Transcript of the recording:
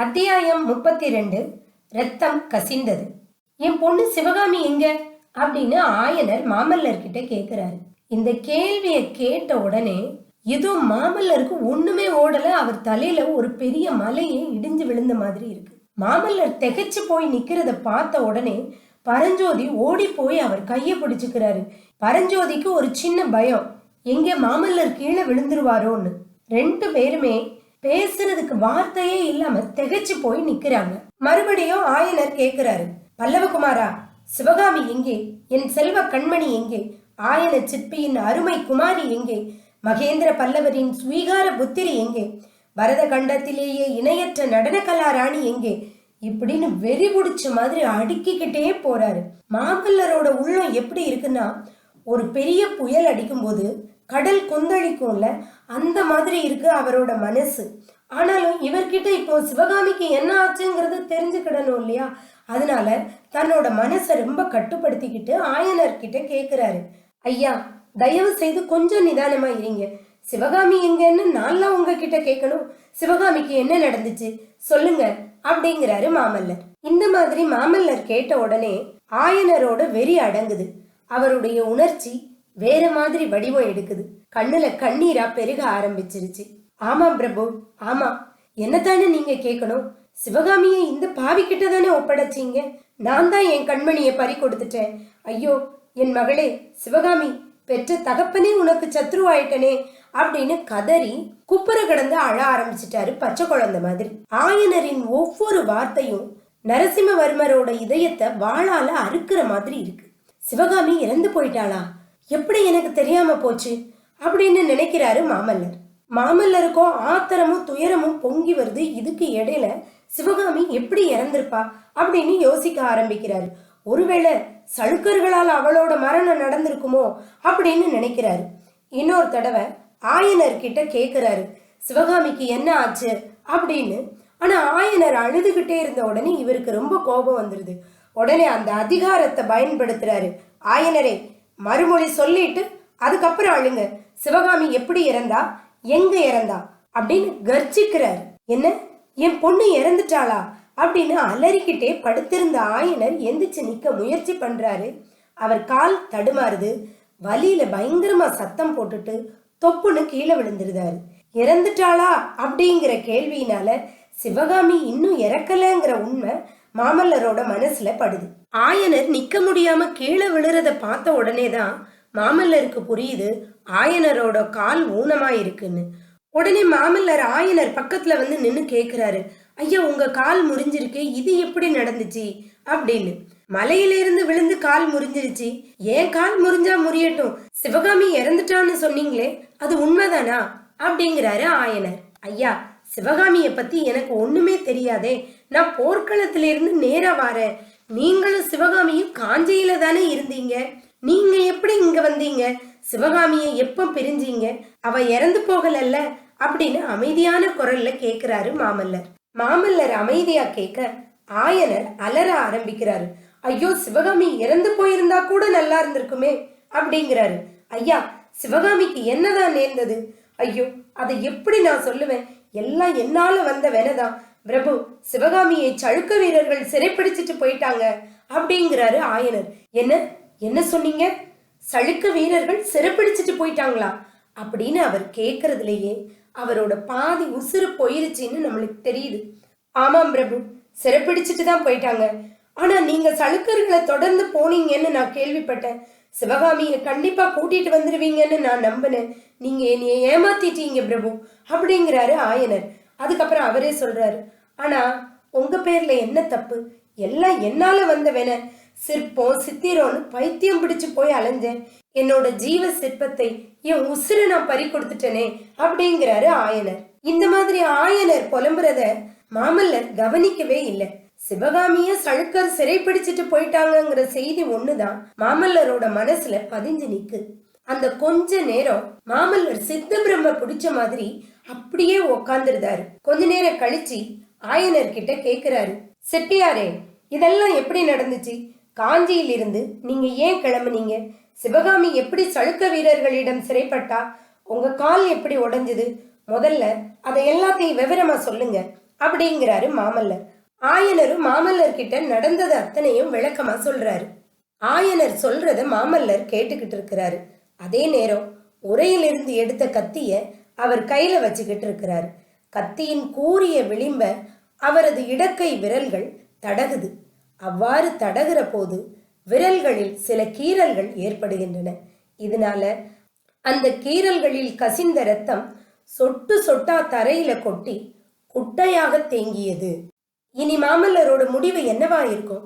அத்தியாயம் முப்பத்தி ரெண்டு ரத்தம் கசிந்தது. என் பொண்ணு சிவகாமி எங்க? அப்படின்னு ஆயனர் மாமல்லர் கிட்ட கேக்குறாரு. இந்த கேள்வியை கேட்ட உடனே ஏதோ மாமல்லருக்கு ஒண்ணுமே ஓடல. அவர் தலையில ஒரு பெரிய மலையே இடிஞ்சு விழுந்த மாதிரி இருக்கு. மாமல்லர் திகைச்சு போய் நிக்கிறத பார்த்த உடனே பரஞ்சோதி ஓடி போய் அவர் கையை பிடிச்சுக்கிறாரு. பரஞ்சோதிக்கு ஒரு சின்ன பயம். எங்கே மாமல்லர் கீழே விழுந்துருவாரோன்னு? ரெண்டு பேருமே பேசுறதுக்கு வார்த்தையே இல்லாம திகைச்சு போய் நிக்கிறாங்க. மறுபடியும் ஆயனர் கேக்குறாரு பல்லவகுமாரா சிவகாமி எங்கே? என் செல்வ கண்மணி எங்கே? ஆயன சிற்பியின் அருமை குமாரி எங்கே? மகேந்திர பல்லவரின் ஸ்வீகார புத்திரி எங்கே? பரத கண்டத்திலேயே இணையற்ற நடனகலா ராணி எங்கே? இப்படின்னு வெறி பிடிச்ச மாதிரி அடுக்கிக்கிட்டே போறாரு. மாமல்லரோட உள்ளம் எப்படி இருக்குன்னா ஒரு பெரிய புயல் அடிக்கும்போது கடல் கொந்தளிக்கும்ல அந்த மாதிரி இருக்கு அவரோட மனசு. ஆனாலும் இவர்கிட்ட இப்போ சிவகாமிக்கு என்ன ஆச்சுங்கிறது தெரிஞ்சுக்கிடணும் இல்லையா? அதனால தன்னோட மனசை ரொம்ப கட்டுப்படுத்திக்கிட்டு ஆயனர் கிட்ட ஐயா தயவு செய்து கொஞ்சம் நிதானமா இருங்க. சிவகாமி எங்கன்னு நான்லாம் உங்ககிட்ட கேட்கணும். சிவகாமிக்கு என்ன நடந்துச்சு? சொல்லுங்க அப்படிங்கிறாரு மாமல்லர். இந்த மாதிரி மாமல்லர் கேட்ட உடனே ஆயனரோட வெறி அடங்குது. அவருடைய உணர்ச்சி வேற மாதிரி வடிவம் எடுக்குது. கண்ணுல கண்ணீரா பெருக ஆரம்பிச்சிருச்சு. ஆமாம் பிரபு. ஆமா. என்னத்தானே நீங்க கேட்கணும் சிவகாமியை இந்த பாவி கிட்ட தானே ஒப்படைச்சீங்க? நான் தான் என் கண்மணியை பறி கொடுத்துட்டேன். ஐயோ என் மகளே சிவகாமி பெற்ற தகப்பனே உனக்கு சத்ருவாயிட்டனே அப்படின்னு கதறி குப்புற கிடந்து அழ ஆரம்பிச்சிட்டாரு பச்சை குழந்தை மாதிரி. ஆயனரின் ஒவ்வொரு வார்த்தையும் நரசிம்மவர்மரோட இதயத்தை வாழால அறுக்கிற மாதிரி இருக்கு. சிவகாமி இறந்து போயிட்டாளா? எப்படி எனக்கு தெரியாம போச்சு? அப்படின்னு நினைக்கிறாரு மாமல்லர். மாமல்லருக்கோ ஆத்திரமும் துயரமும் பொங்கி வருது. இதுக்கு இடையில சிவகாமி எப்படி இறந்திருப்பா? அப்படின்னு யோசிக்க ஆரம்பிக்கிறாரு. ஒருவேளை சழுக்கர்களால் அவளோட மரணம் நடந்திருக்குமோ? அப்படின்னு நினைக்கிறாரு. இன்னொரு தடவை ஆயனர் கிட்ட கேட்குறாரு சிவகாமிக்கு என்ன ஆச்சு? அப்படின்னு. ஆனா ஆயனர் அழுதுகிட்டே இருந்த உடனே இவருக்கு ரொம்ப கோபம் வந்துருது. உடனே அந்த அதிகாரத்தை பயன்படுத்துறாரு. ஆயனரே மறுமொழி சொல்லிட்டு அதுக்கப்புறம் அழுங்க. சிவகாமி எப்படி இறந்தா? எங்க இறந்தா? அப்படின்னு கர்ஜிக்கிறார் என்ன? என் பொண்ணு இறந்துட்டாளா? அப்படின்னு அலறிக்கிட்டே படுத்திருந்த ஆயனர் எந்திரிச்சு நிக்க முயற்சி பண்றாரு. அவர் கால் தடுமாறுது. வலியில பயங்கரமா சத்தம் போட்டுட்டு தொப்புன்னு கீழே விழுந்துருதாரு. இறந்துட்டாளா? அப்படிங்கிற கேள்வியினால சிவகாமி இன்னும் இறக்கலங்கிற உண்மை மாமல்லரோட மனசுல படுது. ஆயனர் நிக்க முடியாம கீழே விழுறத பார்த்த உடனே தான் மாமல்லருக்கு புரியுது ஆயனரோட கால் ஊனமா இருக்குன்னு உடனே மாமல்லர் ஆயனர் பக்கத்துல வந்து நின்னு கேக்குறாரு ஐயா உங்க கால் முறிஞ்சிருக்கு இது எப்படி நடந்துச்சு? அப்படின்னு. மலையிலிருந்து விழுந்து கால் முறிஞ்சிருச்சு. ஏன் கால் முறிஞ்சா முறியட்டும்? சிவகாமி இறந்துட்டான்னு சொன்னீங்களே அது உண்மைதானா? அப்படிங்கிறாரு ஆயனர். ஐயா சிவகாமிய பத்தி எனக்கு ஒண்ணுமே தெரியாதே நான் போர்க்களத்துல இருந்து நேரா வாரேன். நீங்களும் சிவகாமியும் காஞ்சியில தானே இருந்தீங்க? நீங்க எப்படி இங்க வந்தீங்க? சிவகாமியை எப்போ பிரிஞ்சீங்க? அவ இறந்து போகலல்ல? அப்படின்னு அமைதியான குரல்ல கேக்குறாரு மாமல்லர். மாமல்லர் அமைதியா கேட்க ஆயனர் அலற ஆரம்பிக்கிறாரு. ஐயோ சிவகாமி இறந்து போயிருந்தா கூட நல்லா இருந்திருக்குமே அப்படிங்கிறாரு. ஐயா சிவகாமிக்கு என்னதான் நேர்ந்தது? ஐயோ அதை எப்படி நான் சொல்லுவேன்? எல்லாம் என்னால வந்த வெனதான். பிரபு சிவகாமியை சழுக்க வீரர்கள் சிறைப்பிடிச்சிட்டு போயிட்டாங்க அப்படிங்கிறாரு ஆயனர். என்ன? என்ன சொன்னீங்க? சழுக்க வீரர்கள் சிறைப்பிடிச்சிட்டு போயிட்டாங்களா? அப்படின்னு அவர் கேட்கறதுலயே அவரோட பாதி உசுறு போயிருச்சுன்னு நம்மளுக்கு தெரியுது. ஆமாம் பிரபு சிறைப்பிடிச்சிட்டு தான் போயிட்டாங்க. ஆனா நீங்க சலுக்கர்களை தொடர்ந்து போனீங்கன்னு நான் கேள்விப்பட்டேன். சிவகாமியை கண்டிப்பா கூட்டிட்டு வந்துருவீங்கன்னு நான் நம்பினேன். நீங்க என்னைய ஏமாத்திட்டீங்க பிரபு அப்படிங்கிறாரு ஆயனர். அதுக்கப்புறம் அவரே சொல்றாரு ஆனா உங்க பேர்ல என்ன தப்பு? எல்லாம் என்னால வந்த வேண சிற்பம் சித்திரம்னு பைத்தியம் பிடிச்சு போய் அலைஞ்சேன். என்னோட ஜீவ சிற்பத்தை என் உசுரை நான் பறி கொடுத்துட்டேனே அப்படிங்கிறாரு ஆயனர். இந்த மாதிரி ஆயனர் புலம்புறத மாமல்லர் கவனிக்கவே இல்லை. சிவகாமிய சழுக்கர் சிறைப்பிடிச்சிட்டு போயிட்டாங்கங்கிற செய்தி ஒண்ணுதான் மாமல்லரோட மனசுல பதிஞ்சு நிக்கு. அந்த கொஞ்ச நேரம் மாமல்லர் சித்த பிரம்ம பிடிச்ச மாதிரி அப்படியே உக்காந்துருந்தாரு. கொஞ்ச நேரம் கழிச்சு ஆயனர் கிட்ட கேக்குறாரு செட்டியாரே இதெல்லாம் எப்படி நடந்துச்சு? காஞ்சியிலிருந்து நீங்க ஏன் கிளம்புனீங்க? சிவகாமி எப்படி சளுக்க வீரர்களிடம் சிறைப்பட்டா? உங்க கால் எப்படி உடஞ்சது? முதல்ல அதை எல்லாத்தையும் விவரமா சொல்லுங்க அப்படிங்கிறாரு மாமல்லர். ஆயனரும் மாமல்லர் கிட்ட நடந்தது அத்தனையும் விளக்கமா சொல்றாரு. ஆயனர் சொல்றத மாமல்லர் கேட்டுக்கிட்டு இருக்கிறாரு. அதே நேரம் உரையிலிருந்து எடுத்த கத்திய அவர் கையில வச்சுக்கிட்டு இருக்கிறார். கத்தியின் கூறிய விளிம்ப அவரது இடக்கை விரல்கள் தடகுது. அவ்வாறு தடகுற போது விரல்களில் சில கீறல்கள் ஏற்படுகின்றன. இதனால அந்த கீறல்களில் கசிந்த ரத்தம் சொட்டு சொட்டா தரையில கொட்டி குட்டையாக தேங்கியது. இனி மாமல்லரோட முடிவு என்னவா இருக்கும்?